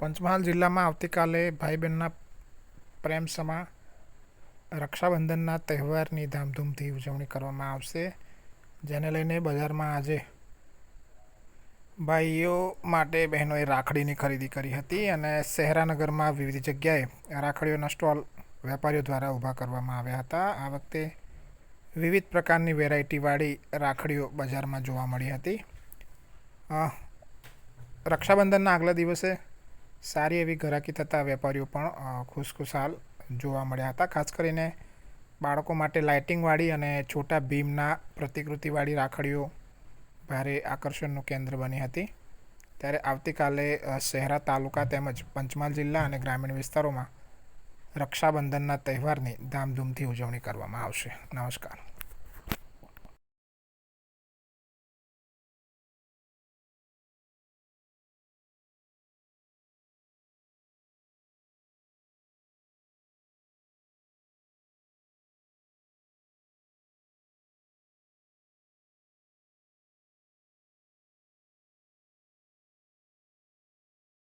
પંચમહાલ જિલ્લામાં આવતીકાલે ભાઈ બહેનના પ્રેમ સમા રક્ષાબંધનના તહેવારની ધામધૂમથી ઉજવણી કરવામાં આવશે, જેને લઈને બજારમાં આજે ભાઈઓ માટે બહેનોએ રાખડીની ખરીદી કરી હતી અને શહેરાનગરમાં વિવિધ જગ્યાએ રાખડીઓના સ્ટોલ વેપારીઓ દ્વારા ઊભા કરવામાં આવ્યા હતા. આ વખતે વિવિધ પ્રકારની વેરાયટીવાળી રાખડીઓ બજારમાં જોવા મળી હતી. રક્ષાબંધનના આગલા દિવસે સારી એવી ઘરાકી થતા વેપારીઓ પણ ખુશખુશાલ જોવા મળ્યા હતા. ખાસ કરીને બાળકો માટે લાઇટિંગવાળી અને છોટા ભીમના પ્રતિકૃતિવાળી રાખડીઓ ભારે આકર્ષણનું કેન્દ્ર બની હતી. ત્યારે આવતીકાલે શહેરા તાલુકા તેમજ પંચમહાલ જિલ્લા અને ગ્રામીણ વિસ્તારોમાં રક્ષાબંધનના તહેવારની ધામધૂમથી ઉજવણી કરવામાં આવશે. નમસ્કાર.